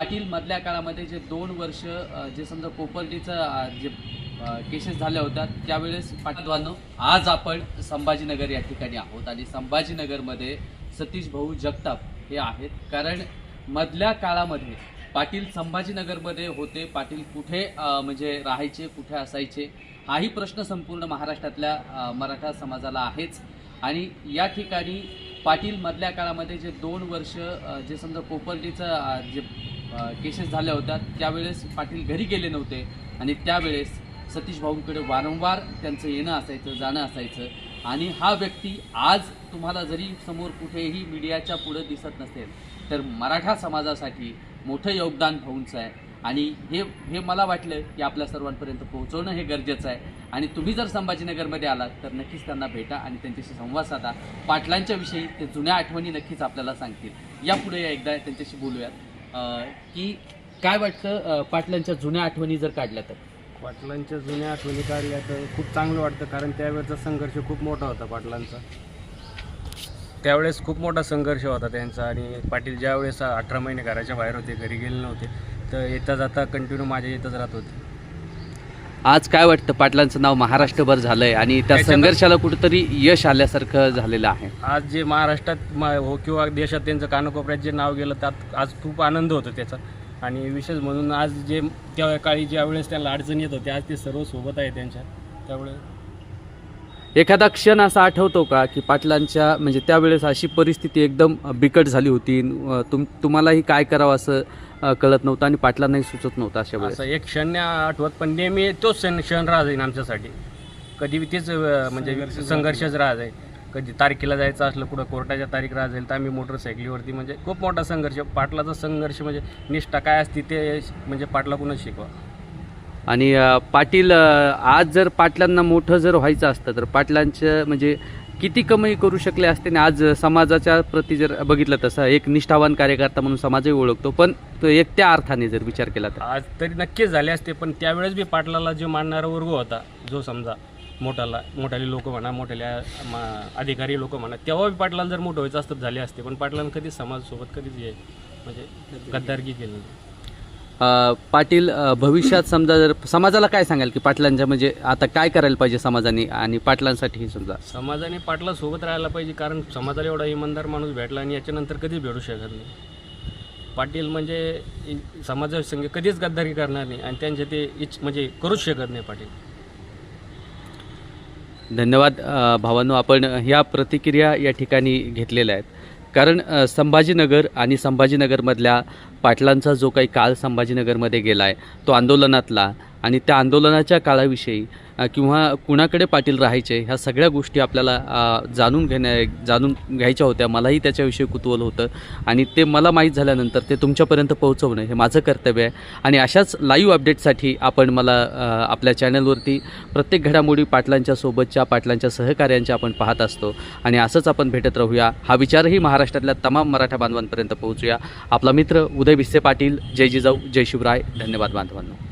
पाटील मधल्या काळामध्ये जे दोन वर्ष जे समजा कोपर्टीचं जे केसेस झाल्या होत्या त्यावेळेस पाटीलवानो आज आपण संभाजीनगर या ठिकाणी आहोत आणि संभाजीनगरमध्ये सतीश भाऊ जगताप हे आहेत. कारण मधल्या काळामध्ये पाटील संभाजीनगरमध्ये होते पाटील कुठे म्हणजे राहायचे कुठे असायचे हाही प्रश्न संपूर्ण महाराष्ट्रातल्या मराठा समाजाला आहेच. आणि या ठिकाणी पाटील मधल्या काळामध्ये जे दोन वर्ष जे समजा कोपर्टीचं जे केसेस झाल्या होत्या. त्यावेळेस पाटील घरी गेले नव्हते. आणि त्यावेळेस सतीश भाऊंकडे वारंवार त्यांचं येणं असायचं जाणं असायचं. आणि हा व्यक्ती आज तुम्हाला जरी समोर कुठेही मीडियाच्या पुढं दिसत नसेल तर मराठा समाजासाठी मोठं योगदान भाऊंचं आहे. आणि हे हे मला वाटलं की आपल्या सर्वांपर्यंत पोहोचवणं हे गरजेचं आहे. आणि तुम्ही जर संभाजीनगरमध्ये आलात तर नक्कीच त्यांना भेटा आणि त्यांच्याशी संवाद साधा. पाटलांच्या विषयी ते जुन्या आठवणी नक्कीच आपल्याला सांगतील. यापुढे एकदा त्यांच्याशी बोलूयात. की काय वाटतं पाटलांच्या जुन्या आठवणी जर काढल्या तर? पाटलांच्या जुन्या आठवणी काढल्या तर खूप चांगलं वाटतं कारण त्यावेळेचा संघर्ष खूप मोठा होता पाटलांचा. त्यावेळेस खूप मोठा संघर्ष होता त्यांचा आणि पाटील ज्यावेळेस अठरा महिने घराच्या बाहेर होते घरी गेले नव्हते तर येता जाता कंटिन्यू माझ्या येतच राहत होते. आज काय वाटतं पाटलांचं नाव महाराष्ट्रभर झालंय आणि त्या त्याच्यात- संघर्षाला कुठेतरी यश आल्यासारखं झालेलं आहे? आज जे महाराष्ट्रात म- हो किंवा देशात त्यांचं कानाकोपऱ्यात जे नाव गेलं त्यात आज खूप आनंद होतो त्याचा. आणि विशेष म्हणून आज जे त्या काळी ज्या वेळेस त्यांना अडचण येत होती आज ते सर्व सोबत आहे त्यांच्या त्यामुळे एखादा क्षण असा आठवतो का की पाटलांच्या म्हणजे त्यावेळेस अशी परिस्थिती एकदम बिकट झाली होती तुम तुम्हालाही काय करावं असं कळत नव्हतं आणि पाटलांनाही सुचत नव्हतं अशा वेळेस? असं एक क्षण नाही आठवत पण नेहमी तोच क्षण क्षण राह जाईल आमच्यासाठी. कधी तेच म्हणजे संघर्षच राह जाईल कधी तारखेला जायचं असलं कुठं कोर्टाच्या तारीख राह जाईल तर आम्ही मोटरसायकलीवरती म्हणजे खूप मोठा संघर्ष पाटलाचा संघर्ष म्हणजे निष्ठा काय असते ते म्हणजे पाटलाकडूनच शिकवा. आणि पाटील आज जर पाटलांना मोठं जर व्हायचं असतं तर पाटलांचं म्हणजे किती कमाई करू शकले असते आणि आज समाजाच्या प्रती जर बघितलं तसं एक निष्ठावान कार्यकर्ता म्हणून समाजही ओळखतो पण तो एक त्या अर्थाने जर विचार केला तर आज तरी नक्कीच झाले असते पण त्यावेळेस बी पाटलाला जो मानणारा वर्ग होता जो समजा मोठाला मोठाले लोक म्हणा मोठ्याल्या मा- अधिकारी लोक म्हणा तेव्हा बी पाटलाला जर मोठं व्हायचं असतं झाले असते पण पाटलानं कधीच समाजासोबत कधीच म्हणजे गद्दारकी केली नाही. पाटील भविष्यात समजा जर समाजाला काय सांगाल की पाटलांच्या म्हणजे आता काय करायला पाहिजे समाजाने आणि पाटलांसाठी समजा? समाजाने पाटला सोबत राहायला पाहिजे कारण समाजाला एवढा इमानदार माणूस भेटला आणि याच्यानंतर कधीच भेटू शकत नाही. पाटील म्हणजे समाजासंग कधीच गद्दारी करणार नाही आणि त्यांचे ते इच म्हणजे करूच शकत नाही पाटील. धन्यवाद भावांनो. आपण ह्या प्रतिक्रिया या ठिकाणी घेतलेल्या आहेत. कारण संभाजीनगर आणि संभाजीनगरमधल्या पाटलांचा जो काही काल संभाजीनगरमध्ये गेला आहे तो आंदोलनातला आणि त्या आंदोलनाच्या काळाविषयी किंवा कुणाकडे पाटील राहायचे ह्या सगळ्या गोष्टी आपल्याला जाणून घेण्या जाणून घ्यायच्या होत्या. मलाही त्याच्याविषयी कुतूहल होतं. आणि ते मला माहीत झाल्यानंतर ते तुमच्यापर्यंत पोहोचवणं हे माझं कर्तव्य आहे. आणि अशाच लाईव्ह अपडेटसाठी आपण मला आपल्या चॅनलवरती प्रत्येक घडामोडी पाटलांच्या सोबतच्या पाटलांच्या सहकार्यांच्या आपण पाहत असतो. आणि असंच आपण भेटत राहूया. हा विचारही महाराष्ट्रातल्या तमाम मराठा बांधवांपर्यंत पोहोचूया. आपला मित्र उदय भिस्से पाटील. जय जिजाऊ. जय शिवराय. धन्यवाद बांधवांनो.